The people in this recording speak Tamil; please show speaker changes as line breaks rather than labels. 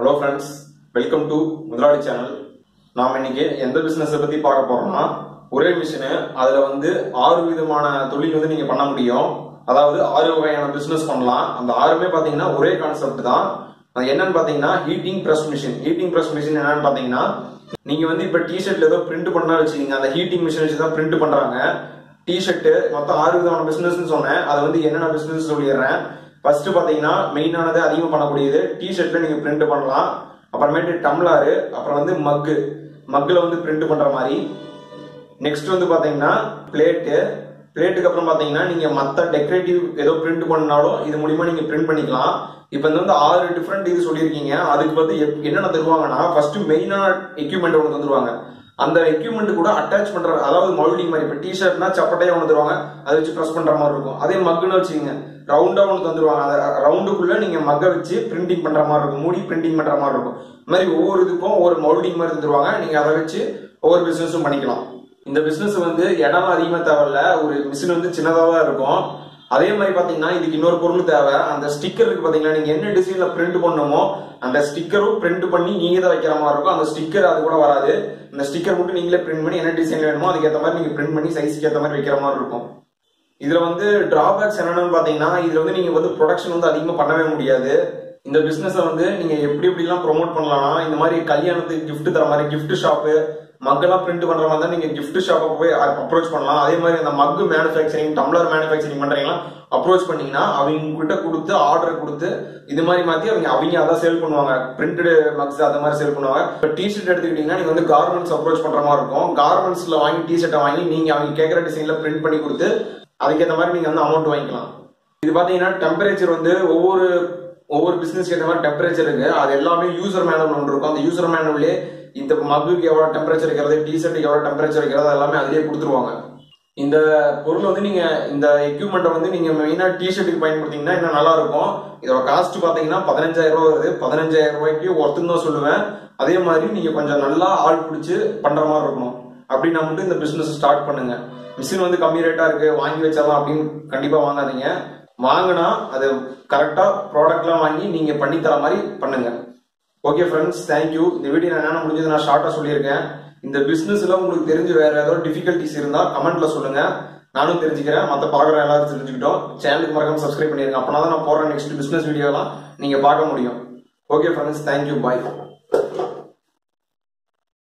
Hello friends welcome to Muthalali channel நாம் இன்னைக்கு எந்த பிஸ்னஸை பத்தி பார்க்க போறோம்னா ஒரே மிஷினு அதுல வந்து ஆறு விதமான தொழில் வந்து நீங்க பண்ண முடியும். அதாவது ஆறு வகையான பிசினஸ் பண்ணலாம். அந்த ஆறுமே பாத்தீங்கன்னா ஒரே கான்செப்ட் தான். அது என்னன்னு பாத்தீங்கன்னா heating press machine heating press machine என்னன்னு பாத்தீங்கன்னா நீங்க வந்து இப்ப டிஷர்ட்ல ஏதோ பிரிண்ட் பண்ணா வச்சுக்கீங்க. அந்த ஹீட்டிங் மிஷின் வச்சு தான் பிரிண்ட் பண்றாங்க. டிஷர்ட்டு மொத்தம் ஆறு விதமான பிசினஸ் சொன்னேன். அது வந்து என்னென்ன பிசினஸ் சொல்லிடுறேன். ஃபர்ஸ்ட் பார்த்தீங்கன்னா மெயினானது அதிகமாக பண்ணக்கூடியது டிஷர்ட்ல நீங்க பிரிண்ட் பண்ணலாம். அப்புறமேட்டு டம்ளாரு அப்புறம் வந்து மக்கு மக்கில் வந்து பிரிண்ட் பண்ணுற மாதிரி. நெக்ஸ்ட் வந்து பார்த்தீங்கன்னா பிளேட்டு பிளேட்டுக்கு அப்புறம் பார்த்தீங்கன்னா நீங்கள் மற்ற டெக்கரேட்டிவ் ஏதோ பிரிண்ட் பண்ணாலும் இது மூலியமா நீங்கள் பிரிண்ட் பண்ணிக்கலாம். இப்போ இந்த வந்து ஆறு டிஃப்ரெண்ட் இது சொல்லியிருக்கீங்க. அதுக்கு வந்து எப்- என்னென்ன தருவாங்கன்னா ஃபர்ஸ்ட் மெயினான எக்யூப்மெண்ட் ஒன்று தந்துருவாங்க. அந்த எக்யூப்மெண்ட் கூட அட்டாச் பண்ற அதாவது மவுல்டிங் மாதிரி இப்போ டிஷர்ட்னா சப்பட்டையாக ஒன்று தருவாங்க. அதை வச்சு ப்ரெஸ் பண்ற மாதிரி இருக்கும். அதே மக்குன்னு வச்சுக்கோங்க. ரவுண்டாக ஒன்று தந்துருவாங்க. அந்த ரவுண்டுக்குள்ள நீங்க மக்க வச்சு பிரிண்டிங் பண்ற மாதிரி இருக்கும். மூடி பிரிண்டிங் பண்ற மாதிரி இருக்கும். இந்த மாதிரி ஒவ்வொரு இதுக்கும் ஒவ்வொரு மவுல்டிங் மாதிரி தந்துருவாங்க. நீங்க அதை வச்சு ஒவ்வொரு பிசினஸும் பண்ணிக்கலாம். இந்த பிசினஸ் வந்து இடம் அதிகமா தேவையில்ல. ஒரு மிஷின் வந்து சின்னதாக தான் இருக்கும். அதே மாதிரி பாத்தீங்கன்னா இதுக்கு இன்னொரு பொருள் தேவை. அந்த ஸ்டிக்கருக்கு பாத்தீங்கன்னா நீங்க என்ன டிசைன்ல பிரிண்ட் பண்ணணுமோ அந்த ஸ்டிக்கரும் பிரிண்ட் பண்ணி நீங்க தான் வைக்கிற மாதிரி இருக்கும். அந்த ஸ்டிக்கர் அது கூட வராது. அந்த ஸ்டிக்கர் மட்டும் நீங்களே பிரிண்ட் பண்ணி என்ன டிசைன் வேணுமோ அதுக்கேற்ற மாதிரி நீங்க பிரிண்ட் பண்ணி சைஸ்க்கு ஏற்ற மாதிரி வைக்கிற மாதிரி இருக்கும். இதில் வந்து டிராபேக்ஸ் என்னென்னு பார்த்தீங்கன்னா இதில் வந்து நீங்கள் வந்து ப்ரொடக்ஷன் வந்து அதிகமாக பண்ணவே முடியாது. இந்த பிஸ்னஸை வந்து நீங்கள் எப்படி எப்படிலாம் ப்ரொமோட் பண்ணலாம்னா இந்த மாதிரி கல்யாணத்துக்கு கிஃப்ட் தர மாதிரி கிஃப்ட் ஷாப்பு மக்கெல்லாம் பிரிண்ட் பண்ணுற மாதிரி தான் நீங்கள் கிஃப்ட் ஷாப்பை போய் அப்ரோச் பண்ணலாம். அதே மாதிரி அந்த மக்கு மேனுஃபேக்சரிங் டம்ளர் மேனுஃபேக்சரிங் பண்ணுறீங்களா அப்ரோச் பண்ணீங்கன்னா அவங்க கிட்ட கொடுத்து ஆர்டர் கொடுத்து இது மாதிரி மாற்றி அவங்க அவங்க அதான் சேல் பண்ணுவாங்க. பிரிண்டடு மக்ஸ் அந்த மாதிரி சேல் பண்ணுவாங்க. இப்போ டிஷர்ட் எடுத்துக்கிட்டீங்கன்னா நீங்கள் வந்து கார்மெண்ட்ஸ் அப்ரோச் பண்ணுற மாதிரி இருக்கும். கார்மெண்ட்ஸில் வாங்கி டிஷர்ட்டை வாங்கி நீங்கள் அவங்க கேட்குற டிசைனில் பிரிண்ட் பண்ணி கொடுத்து அதுக்கேற்ற மாதிரி நீங்கள் வந்து அமௌண்ட் வாங்கிக்கலாம். இது பார்த்தீங்கன்னா டெம்பரேச்சர் வந்து ஒவ்வொரு ஒவ்வொரு பிஸ்னஸ்க்கு ஏற்ற மாதிரி டெம்பரேச்சர் இருக்கு. அது எல்லாமே யூசர் மேனுவல் ஒன்று இருக்கும். அந்த யூசர் மேனுவல்லே இந்த மக்குக்கு எவ்வளோ டெம்பரேச்சர் இருக்கிறது டிஷர்ட்டுக்கு எவ்வளோ டெம்பரேச்சர் இருக்கிறது எல்லாமே அதிலே கொடுத்துருவாங்க. இந்த பொருள் வந்து நீங்க இந்த எக்யூப்மெண்ட்டை வந்து நீங்க மெயினா டிஷர்ட்டுக்கு பயன்படுத்தீங்கன்னா இன்னும் நல்லா இருக்கும். இதோட காஸ்ட் பாத்தீங்கன்னா பதினஞ்சாயிரம் ரூபாய் வருது. பதினஞ்சாயிரம் ரூபாய்க்கு ஒருத்தன் தான் சொல்லுவேன். அதே மாதிரி நீங்க கொஞ்சம் நல்லா ஆள் பிடிச்சி பண்ற மாதிரி இருக்கணும் அப்படின்னா மட்டும் இந்த பிசினஸ் ஸ்டார்ட் பண்ணுங்க. மிஷின் வந்து கம்மி ரேட்டா இருக்கு வாங்கி வச்சாலாம் அப்படின்னு கண்டிப்பா வாங்காதீங்க. வாங்கினா அது கரெக்டா ப்ராடக்ட்லாம் வாங்கி நீங்க பண்ணி தர மாதிரி பண்ணுங்க. ஓகே ஃப்ரெண்ட்ஸ் தேங்க்யூ இந்த வீடியோ நான் என்ன முடிஞ்சது நான் ஷார்ட்டா சொல்லியிருக்கேன். இந்த பிசினஸ்ல உங்களுக்கு தெரிஞ்சு வேற ஏதாவது டிஃபிகல்ட்டிஸ் இருந்தா கமெண்ட்ல சொல்லுங்க. நானும் தெரிஞ்சுக்கிறேன். மத்த பார்க்குற எல்லாரும் தெரிஞ்சுக்கிட்டோம். சேனலுக்கு மறக்காம சப்ஸ்கிரைப் பண்ணிருங்க. அப்பனா தான் நான் போடுற நெக்ஸ்ட் பிசினஸ் வீடியோலாம் நீங்க பார்க்க முடியும். Okay friends thank you bye